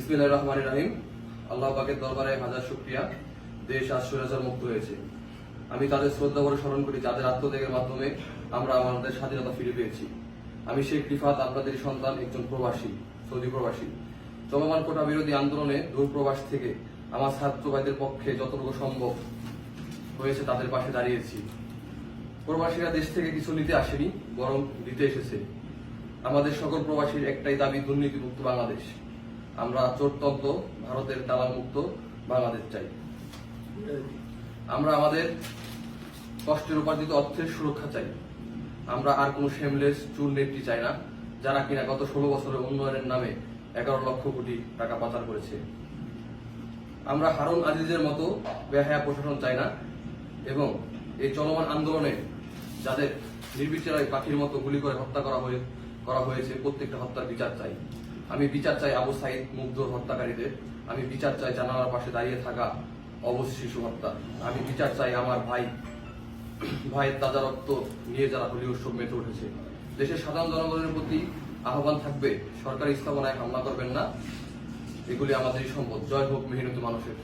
বিসমিল্লাহ রহমান রাহিম। আল্লাহ পাকের দরবারে হাজার শুক্রিয়া। দেশ আজ স্বৈরাচার মুক্ত হয়েছে। আমি তাদের শ্রদ্ধা করে স্মরণ করি, যাদের আত্মত্যাগের মাধ্যমে আমরা আমাদের স্বাধীনতা ফিরে পেয়েছি। আমি শেখ রিফাত আপনাদের সন্তান, একজন প্রবাসী, সৌদি প্রবাসী। চলমান কোটা বিরোধী আন্দোলনে দূরপ্রবাস থেকে আমার ছাত্র ভাইদের পক্ষে যতটুকু সম্ভব হয়েছে তাদের পাশে দাঁড়িয়েছি। প্রবাসীরা দেশ থেকে কিছু নিতে আসেনি, বরং দিতে এসেছে। আমাদের সকল প্রবাসীর একটাই দাবি, দুর্নীতিমুক্ত বাংলাদেশ। আমরা চোরতন্ত্র, ভারতের দালালমুক্ত বাংলাদেশ চাই। আমরা আমাদের কষ্টের উপার্জিত অর্থের সুরক্ষা চাই। আমরা আর কোনো শেমলেস চুল নেত্রী চাই না, যারা কিনা গত ষোলো বছরে উন্নয়নের নামে এগারো লক্ষ কোটি টাকা পাচার করেছে। আমরা হারুন আজিজের মতো বেহায়া প্রশাসন চাই না, এবং এই চলমান আন্দোলনে যাদের নির্বিচারায় পাখির মতো গুলি করে হত্যা করা হয়ে করা হয়েছে, প্রত্যেকটা হত্যার বিচার চাই। আমি বিচার চাই আবু সাইদ মুগ্ধ হত্যাকারীদের। আমি বিচার চাই জানালার পাশে দাঁড়িয়ে থাকা অবশ শিশু হত্যা। আমি বিচার চাই আমার ভাই, ভাইয়ের তাজা রক্ত নিয়ে যারা হোলি উৎসব মেতে উঠেছে। দেশের সাধারণ জনগণের প্রতি আহ্বান থাকবে, সরকারি স্থাপনায় হামলা করবেন না। এগুলি আমাদেরই সম্পদ। জয় হোক মেহনতি মানুষের।